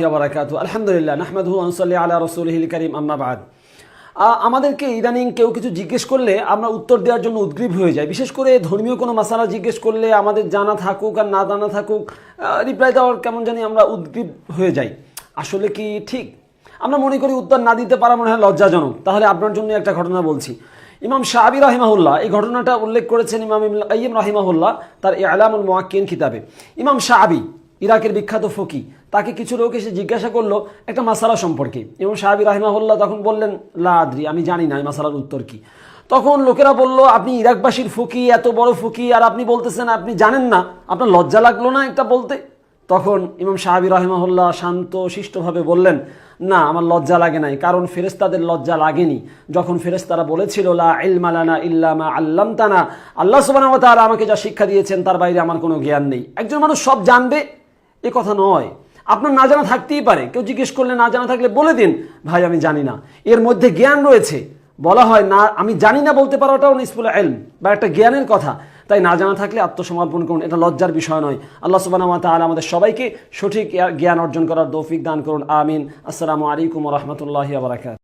বারাকাতু আলহামদুলিল্লাহ, নাহমাদহু আনসাল্লি আলা রসুলহিল করিম আম্মা বাদ। আ- আমাদেরকে ইদানিং কেউ কিছু জিজ্ঞেস করলে আমরা উত্তর দেওয়ার জন্য উদ্গ্রীব হয়ে যাই। বিশেষ করে ধর্মীয় কোনো মাসালা জিজ্ঞেস করলে আমাদের জানা থাকুক আর না জানা থাকুক রিপ্লাই দেওয়ার কেমন জানি আমরা উদ্গ্রীব হয়ে যাই। আসলে কি ঠিক? আমরা মনে করি উত্তর না দিতে পারা মনে হয় লজ্জাজনক। তাহলে আপনার জন্য একটা ঘটনা বলছি। ইমাম শাহাবি রাহিমাহুল্লাহ, এই ঘটনাটা উল্লেখ করেছেন ইমাম কাইয়িম রাহিমাহুল্লাহ তার আলামুল মোয়াক্কিন কিতাবে ইমাম শাহাবি ইরাকের বিখ্যাত ফকি। তাকে কিছু লোক এসে জিজ্ঞাসা করল একটা মাসালা সম্পর্কে। এবং সাহাবি রাহিমাহুল্লাহ তখন বললেন, লা আদ্রি, আমি জানি না এই মাসালার উত্তর কি। তখন লোকেরা বলল, আপনি ইরাকবাসীর ফকি, এত বড় ফকি, আর আপনি বলতেছেন, আপনি জানেন না, আপনার লজ্জা লাগল না এটা বলতে? তখন ইমাম সাহাবি রহিমাহুল্লাহ শান্ত, শিষ্টভাবে বললেন, না, আমার লজ্জা লাগে নাই, কারণ ফেরেস্তাদের লজ্জা লাগেনি। যখন ফেরেস্তারা বলেছিল, লা ইলমালানা ইল্লামা আল্লামতানা, আল্লাহ সুবহানাহু ওয়া তাআলা আমাকে যা শিক্ষা দিয়েছেন, তার বাইরে আমার কোনো জ্ঞান নেই। একজন মানুষ সব জানবে এ কথা নয়। আপনার না জানা থাকতেই পারে। কেউ জিজ্ঞেস করলে না জানা থাকলে বলে দিন, ভাই, আমি জানি না। এর মধ্যে জ্ঞান রয়েছে। বলা হয় না, আমি জানি না বলতে পারাটাও নিসফুল এলম বা একটা জ্ঞানের কথা। তাই না জানা থাকলে আত্মসমর্পণ করুন। এটা লজ্জার বিষয় নয়। আল্লাহ সুবাহ আমাদের সবাইকে সঠিক জ্ঞান অর্জন করার দৌফিক দান করুন। আমিন। আসসালামু আলাইকুম রহমতুল্লাহ বারাকাত